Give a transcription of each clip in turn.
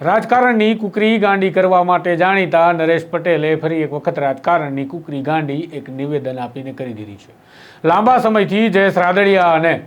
રાજકારણની કુકરી ગાંડી કરવા માટે જાણીતા નરેશ પટેલે ફરી એક વખત રાજકારણની કુકરી ગાંડી એક નિવેદન આપીને કરી દીધી છે. લાંબા સમયથી જયેશ રાદડિયા અને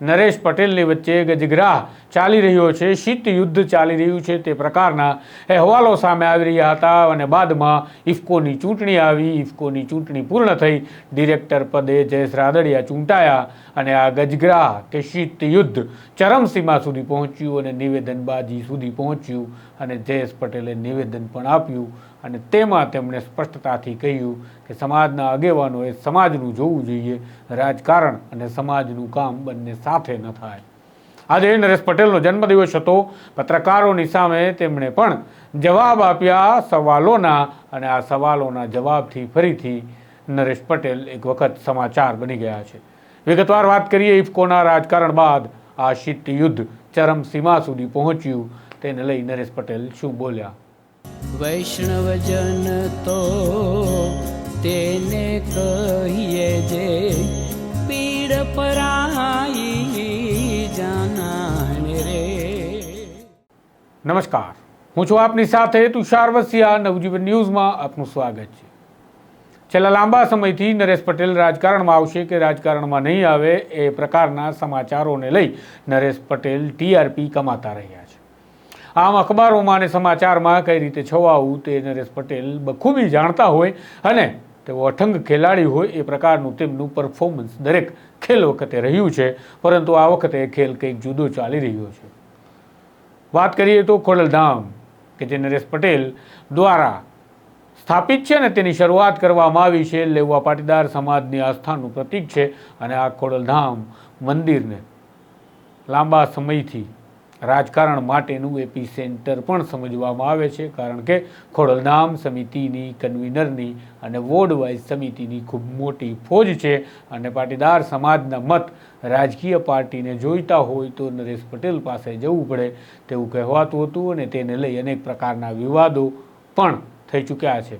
નરેશ પટેલની વચ્ચે ગજગ્રાહ ચાલી રહ્યો છે, શીત યુદ્ધ ચાલી રહ્યું છે, તે પ્રકારના અહેવાલો સામે આવી રહ્યા હતા અને બાદમાં ઇફકોની ચૂંટણી આવી, ઇફકોની ચૂંટણી પૂર્ણ થઈ, ડિરેક્ટર પદે જયેશ રાદડિયા ચૂંટાયા અને આ ગજગ્રાહ કે શીત યુદ્ધ ચરમસીમા સુધી પહોંચ્યું અને નિવેદનબાજી સુધી પહોંચ્યું અને જયેશ પટેલે નિવેદન પણ આપ્યું અને તેમાં તેમણે સ્પષ્ટતાથી કહ્યું કે સમાજના આગેવાનોએ સમાજનું જોવું જોઈએ, રાજકારણ અને સમાજનું કામ બંને સાથે ન થાય. આજે નરેશ પટેલનો જન્મદિવસ હતો. પત્રકારોની સામે તેમણે પણ જવાબ આપ્યા સવાલોના અને આ સવાલોના જવાબથી ફરીથી નરેશ પટેલ એક વખત સમાચાર બની ગયા છે. વિગતવાર વાત કરીએ ઇફકોના રાજકારણ બાદ આ શીત યુદ્ધ ચરમસીમા સુધી પહોંચ્યું. તેને લઈ નરેશ પટેલ શું બોલ્યા? વૈષ્ણવજન તો તેને કહીએ જે પીડ પરાઈ જાનાને રે. નમસ્કાર. હું છું આપની સાથે તુષાર વસિયા, નવજીવન ન્યૂઝમાં આપનું સ્વાગત છે. છેલ્લા લાંબા સમયથી નરેશ પટેલ રાજકારણમાં આવશે કે રાજકારણમાં નહીં આવે એ પ્રકારના સમાચારોને લઈ નરેશ પટેલ ટીઆરપી કમાતા રહ્યા આમ અખબારોમાં અને સમાચારમાં કઈ રીતે છવાવું તે નરેશ પટેલ બખૂબી જાણતા હોય અને તેઓ અઠંગ ખેલાડી હોય એ પ્રકારનું તેમનું પરફોર્મન્સ દરેક ખેલ વખતે રહ્યું છે, પરંતુ આ વખતે ખેલ કંઈક જુદો ચાલી રહ્યો છે. વાત કરીએ તો ખોડલધામ, કે જે નરેશ પટેલ દ્વારા સ્થાપિત છે અને તેની શરૂઆત કરવામાં આવી છે. લેવા પાટીદાર સમાજની આસ્થાનું પ્રતીક છે અને આ ખોડલધામ મંદિરને લાંબા સમયથી રાજકારણ માટેનું એપી સેન્ટર પણ સમજવામાં આવે છે, કારણ કે ખોડલધામ સમિતિની કન્વીનરની અને વોર્ડ વાઇઝ સમિતિની ખૂબ મોટી ફોજ છે અને પાટીદાર સમાજના મત રાજકીય પાર્ટીને જોઈતા હોય તો નરેશ પટેલ પાસે જવું પડે તેવું કહેવાતું હતું અને તેને લઈ અનેક પ્રકારના વિવાદો પણ થઈ ચૂક્યા છે.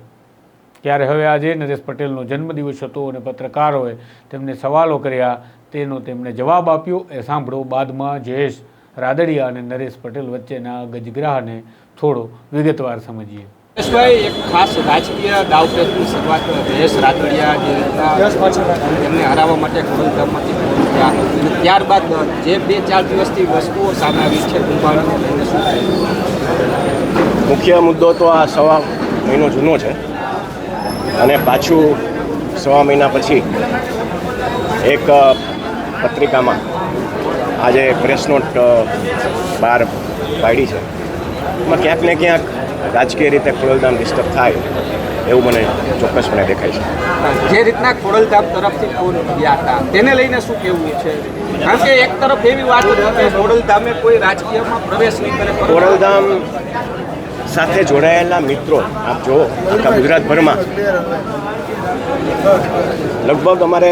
ત્યારે હવે આજે નરેશ પટેલનો જન્મદિવસ હતો અને પત્રકારોએ તેમને સવાલો કર્યા, તેનો તેમણે જવાબ આપ્યો, એ સાંભળો બાદમાં જયેશ રાદડિયા અને નરેશ પટેલ વચ્ચેના ગજગ્રાહને થોડો વિગતવાર સમજીએ. એક ખાસ રાજકીય દાવપેચની શરૂઆત જયેશ રાદડિયા જે એમને હરાવવા માટે ફોન ત્યારબાદ જે બે ચાર દિવસથી વસ્તુઓ સામે આવી છે મુખ્ય મુદ્દો તો આ સવા મહિનો જૂનો છે. અને પાછું સવા મહિના પછી એક પત્રિકામાં આજે પ્રેસ નોટ બહાર પાડી છે. એમાં ક્યાંક ને ક્યાંક રાજકીય રીતે ખોડલધામ ડિસ્ટર્બ થાય એવું મને ચોક્કસપણે દેખાય છે. જે રીતના ખોડલધામ તરફથી ફોન ગયા હતા તેને લઈને શું કહેવું છે? કારણ કે એક તરફ એવી વાત હતી કે ખોડલધામે કોઈ રાજકીયમાં પ્રવેશ નહીં કરે ખોડલધામ સાથે જોડાયેલા મિત્રો આપ જુઓ આખા ગુજરાતભરમાં લગભગ અમારે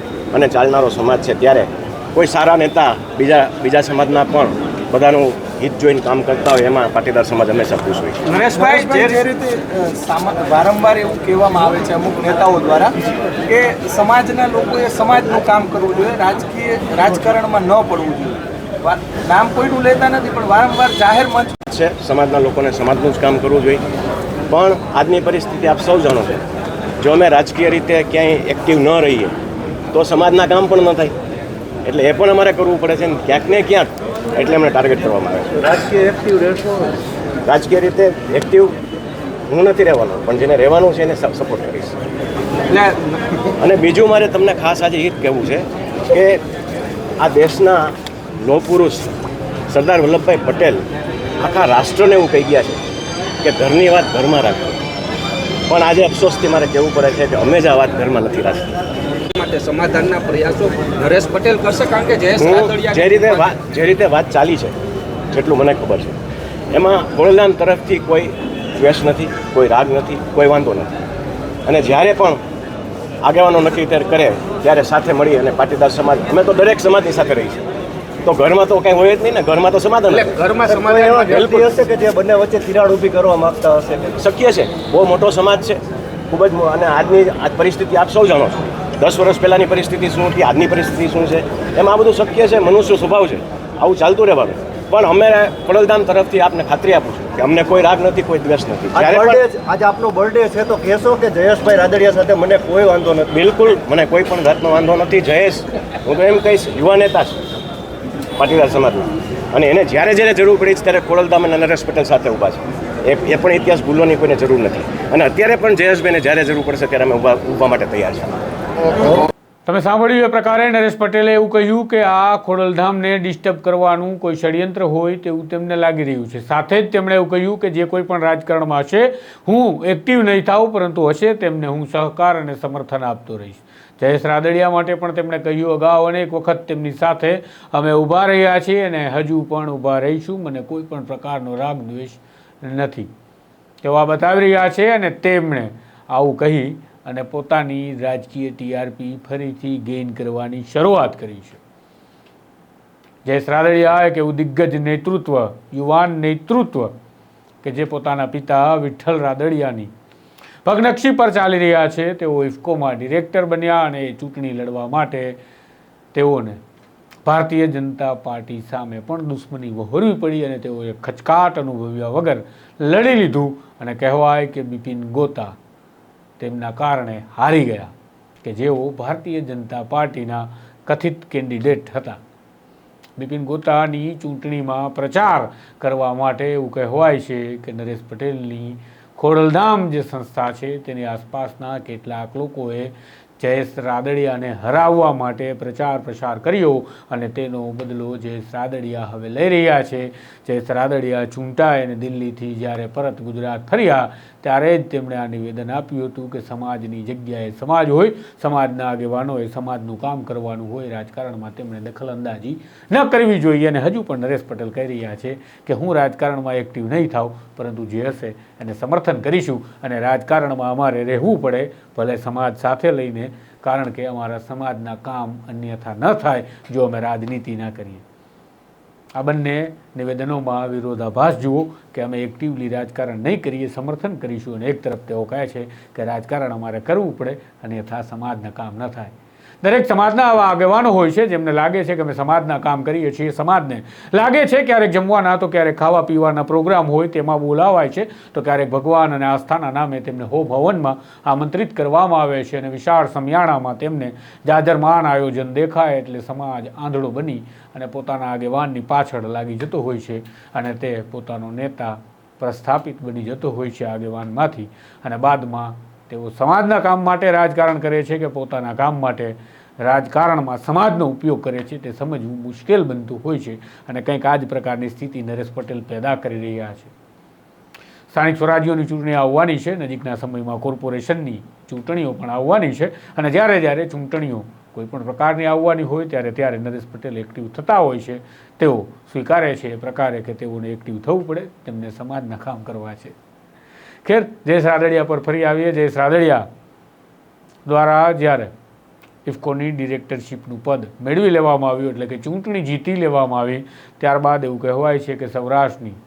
અને ચાલનારો સમાજ છે ત્યારે કોઈ સારા નેતા બીજા બીજા સમાજના પણ બધાનું હિત જોઈને કામ કરતા હોય એમાં પાટીદાર સમાજ હંમેશા ખુશ હોય છે. નરેશભાઈ જે રીતે સામા- વારંવાર એવું કહેવામાં આવે છે અમુક નેતાઓ દ્વારા કે સમાજના લોકોએ સમાજનું કામ કરવું જોઈએ રાજકીય રાજકારણમાં ન પડવું જોઈએ. નામ કોઈનું લેતા નથી પણ વારંવાર જાહેર મંચ છે સમાજના લોકોને સમાજનું જ કામ કરવું જોઈએ. પણ આજની પરિસ્થિતિ આપ સૌ જાણો છો. જો અમે રાજકીય રીતે ક્યાંય એક્ટિવ ન રહીએ તો સમાજના કામ પણ ન થાય. એટલે એ પણ અમારે કરવું પડે છે ને ક્યાંક ને ક્યાંક એટલે અમને ટાર્ગેટ કરવામાં આવે છે. રાજકીય એક્ટિવ રહેશો? રાજકીય રીતે એક્ટિવ હું નથી રહેવાનો પણ જેને રહેવાનું છે એને સપોર્ટ કરીશ. અને બીજું મારે તમને ખાસ આજે એ જ કહેવું છે કે આ દેશના લોહ પુરુષ સરદાર વલ્લભભાઈ પટેલ આખા રાષ્ટ્રને એવું કહી ગયા છે કે ઘરની વાત ઘરમાં રાખો. પણ આજે અફસોસથી મારે કહેવું પડે છે કે અમે જ આ વાત ઘરમાં નથી રાખતા. માટે સમાધાનના પ્રયાસો નરેશ પટેલ કરશે કારણ કે જયેશ જે રીતે વાત જે રીતે વાત ચાલી છે જેટલું મને ખબર છે. એમાં ગોળલામ તરફથી કોઈ દ્વેષ નથી કોઈ રાગ નથી કોઈ વાંધો નથી. અને જ્યારે પણ આગેવાનો નક્કી ત્યારે કરે ત્યારે સાથે મળી અને પાટીદાર સમાજ અમે તો દરેક સમાજની સાથે રહી છીએ. તો ઘરમાં તો કઈ હોય જ નહીં ને ઘરમાં તો સમાધાન ઘરમાં સમાધાન બિલકુલ હશે કે જે બંને વચ્ચે તિરાડ ઊભી કરવા માંગતા હશે શક્ય છે. બહુ મોટો સમાજ છે. ખૂબ જ અને આજની આજ પરિસ્થિતિ આપ સૌ જાણો છો. દસ વર્ષ પહેલાંની પરિસ્થિતિ શું હતી? આજની પરિસ્થિતિ શું છે? એમાં આ બધું શક્ય છે? મનુષ્ય સ્વભાવ છે. આવું ચાલતું રહેવાનું. પણ અમે ખોડલધામ તરફથી આપને ખાતરી આપું છું કે અમને કોઈ રાગ નથી કોઈ દ્વેષ નથી. આજ આપનો બર્થડે છે તો કહેશો કે જયેશભાઈ રાદડિયા સાથે મને કોઈ વાંધો નથી? બિલકુલ મને કોઈ પણ જાતનો વાંધો નથી. જયેશ હું તો એમ કહીશ યુવા નેતા છે પાટીદાર સમાજના. અને એને જ્યારે જ્યારે જરૂર પડી છે ત્યારે ખોડલધામ અને નરેશ પટેલ સાથે ઊભા છે. એ એ પણ ઇતિહાસ ભૂલવાની કોઈને જરૂર નથી. અને અત્યારે પણ જયેશભાઈને જ્યારે જરૂર પડશે ત્યારે અમે ઊભા ઊભા માટે તૈયાર છીએ. તમે સાંભળ્યું એ પ્રકારે નરેશ પટેલે એવું કહ્યું કે આ ખોડલધામને ડિસ્ટર્બ કરવાનું કોઈ ષડયંત્ર હોય તેવું તેમને લાગી રહ્યું છે. સાથે જ તેમણે એવું કહ્યું કે જે કોઈ પણ રાજકારણમાં હશે, હું એક્ટિવ નહીં થાઉં, પરંતુ હશે તેમને હું સહકાર અને સમર્થન આપતો રહીશ. જયેશ રાદડિયા માટે પણ તેમણે કહ્યું, અગાઉ અનેક વખત તેમની સાથે અમે ઊભા રહ્યા છીએ અને હજુ પણ ઊભા રહીશું. મને કોઈ પણ પ્રકારનો રાગ, દ્વેષ નથી. તેઓ આ બતાવી રહ્યા છે અને તેમણે આવું કહી અને પોતાની રાજકીય ટીઆરપી ફરીથી ગેઇન કરવાની શરૂઆત કરી છે. જયેશ રાદડિયા એવું દિગ્ગજ નેતૃત્વ, યુવાન નેતૃત્વ કે જે પોતાના પિતા વિઠ્ઠલ રાદડિયાની પગનક્ષી પર ચાલી રહ્યા છે, તેઓ ઇફકોમાં ડિરેક્ટર બન્યા અને ચૂંટણી લડવા માટે તેઓને ભારતીય જનતા પાર્ટી સામે પણ દુશ્મની વહોરવી પડી અને તેઓએ ખચકાટ અનુભવ્યા વગર લડી લીધું અને કહેવાય કે બિપિન ગોતા તેમના કારણે હારી ગયા કે જેઓ ભારતીય જનતા પાર્ટીના કથિત કેન્ડિડેટ હતા. બિપિન ગોતાની ચૂંટણીમાં પ્રચાર કરવા માટે એવું કહેવાય છે કે નરેશ પટેલની ખોડલધામ જે સંસ્થા છે તેની આસપાસના કેટલાક લોકોએ જયેશ રાદડિયાને હરાવવા માટે પ્રચાર પ્રસાર કર્યો અને તેનો બદલો જયેશ રાદડિયા હવે લઈ રહ્યા છે. જયેશ રાદડિયા ચૂંટાય અને દિલ્હીથી જ્યારે પરત ગુજરાત ફર્યા, ત્યારે જ તેમણે આ નિવેદન આપ્યું હતું કે સમાજની જગ્યાએ સમાજ હોય, સમાજના આગેવાનોએ સમાજનું કામ કરવાનું હોય, રાજકારણમાં તેમણે દખલઅંદાજી ન કરવી જોઈએ અને હજુ પણ નરેશ પટેલ કહી રહ્યા છે કે હું રાજકારણમાં એક્ટિવ નહીં થાઉં, પરંતુ જે હશે એને સમર્થન કરીશું અને રાજકારણમાં અમારે રહેવું પડે, ભલે સમાજ સાથે લઈને કારણ કે અમારા સમાજના કામ અન્યથા ન થાય જો અમે રાજનીતિ ના કરીએ. આ બંને નિવેદનોમાં વિરોધાભાસ જુઓ કે અમે એક્ટિવલી રાજકારણ નહીં કરીએ, સમર્થન કરીશું અને એક તરફ તેઓ કહે છે કે રાજકારણ અમારે કરવું પડે, અન્યથા સમાજના કામ ન થાય. દરેક સમાજના આવા આગેવાનો હોય છે, જેમને લાગે છે કે અમે સમાજના કામ કરીએ છીએ, સમાજને લાગે છે ક્યારેક જમવાના, તો ક્યારેક ખાવા પીવાના પ્રોગ્રામ હોય તેમાં બોલાવાય છે, તો ક્યારેક ભગવાન અને આસ્થાના નામે તેમને હો ભવનમાં આમંત્રિત કરવામાં આવે છે અને વિશાળ સમિયાણામાં તેમને જાજરમાન આયોજન દેખાય એટલે સમાજ આંધળો બની અને પોતાના આગેવાનની પાછળ લાગી જતો હોય છે અને તે પોતાનો નેતા પ્રસ્થાપિત બની જતો હોય છે આગેવાનમાંથી અને બાદમાં તેઓ સમાજના કામ માટે રાજકારણ કરે છે કે પોતાના કામ માટે રાજકારણમાં સમાજનો ઉપયોગ કરે છે તે સમજવું મુશ્કેલ બનતું હોય છે અને કંઈક આ જ પ્રકારની સ્થિતિ નરેશ પટેલ પેદા કરી રહ્યા છે. સ્થાનિક સ્વરાજ્યોની ચૂંટણી આવવાની છે. નજીકના સમયમાં કોર્પોરેશનની ચૂંટણીઓ પણ આવવાની છે અને જ્યારે જ્યારે ચૂંટણીઓ કોઈ પણ પ્રકારની આવવાની હોય ત્યારે ત્યારે નરેશ પટેલ એક્ટિવ થતા હોય છે. તેઓ સ્વીકારે છે એ પ્રકારે કે તેઓને એક્ટિવ થવું પડે, તેમને સમાજના કામ કરવા છે. ખેર, જયેશ રાદડિયા પર ફરી આવીએ. જયેશ રાદડિયા દ્વારા જ્યારે ઇફકોની ડિરેક્ટરશીપનું પદ મેળવી લેવામાં આવ્યું, એટલે કે ચૂંટણી જીતી લેવામાં આવી. ત્યારબાદ એવું કહેવાય છે કે સૌરાષ્ટ્રની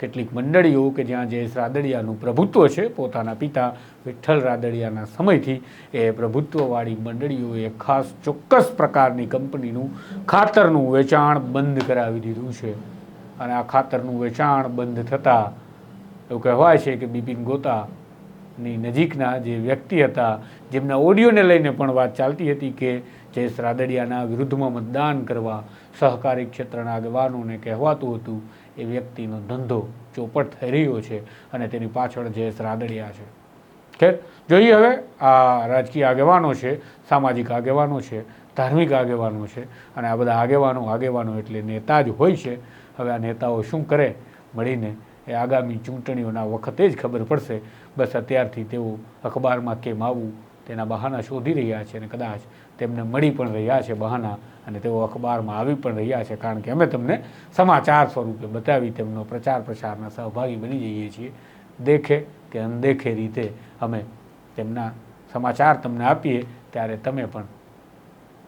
કેટલીક મંડળીઓ કે જ્યાં જયેશ રાદડિયાનું પ્રભુત્વ છે, પોતાના પિતા વિઠ્ઠલ રાદડિયાના સમયથી એ પ્રભુત્વવાળી મંડળીઓએ ખાસ ચોક્કસ પ્રકારની કંપનીનું ખાતરનું વેચાણ બંધ કરાવી દીધું છે. અને આ ખાતરનું વેચાણ બંધ થતાં એવું કહેવાય છે કે બિપિન ગોતાની નજીકના જે વ્યક્તિ હતા, જેમના ઓડિયોને લઈને પણ વાત ચાલતી હતી કે જયેશ રાદડિયાના વિરુદ્ધમાં મતદાન કરવા સહકારી ક્ષેત્રના આગેવાનોને કહેવાતું હતું, એ વ્યક્તિનો ધંધો ચોપટ થઈ રહ્યો છે અને તેની પાછળ જયેશ રાદડિયા છે. ખેર, જોઈએ હવે આ રાજકીય આગેવાનો છે, સામાજિક આગેવાનો છે, ધાર્મિક આગેવાનો છે અને આ બધા આગેવાનો આગેવાનો એટલે નેતા જ હોય છે. હવે આ નેતાઓ શું કરે? મળીને એ આગામી ચૂંટણીઓના વખતે જ ખબર પડશે બસ અત્યારથી તેઓ અખબારમાં કેમ આવવું તેના બહાના શોધી રહ્યા છે અને કદાચ તેમને મળી પણ રહ્યા છે બહાના અને તેઓ અખબારમાં આવી પણ રહ્યા છે કારણ કે અમે તમને સમાચાર સ્વરૂપે બતાવી તેમનો પ્રચાર પ્રસારના સહભાગી બની જઈએ છીએ. દેખે કે અનદેખે રીતે અમે તેમના સમાચાર તમને આપીએ ત્યારે તમે પણ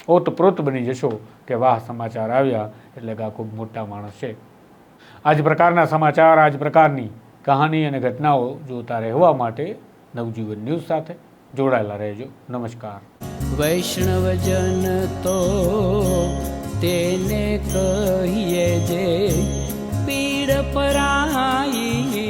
ઓતપ્રોત બની જશો કે વાહ સમાચાર આવ્યા એટલે કે આ ખૂબ મોટા માણસ છે. આ જ પ્રકારના સમાચાર આ જ પ્રકારની કહાની અને ઘટનાઓ જોતા રહેવા માટે નવજીવન ન્યૂઝ સાથે જોડાયેલા રહેજો. નમસ્કાર. વૈષ્ણવજન તો તેને કહીએ જે પીડ પરાઈ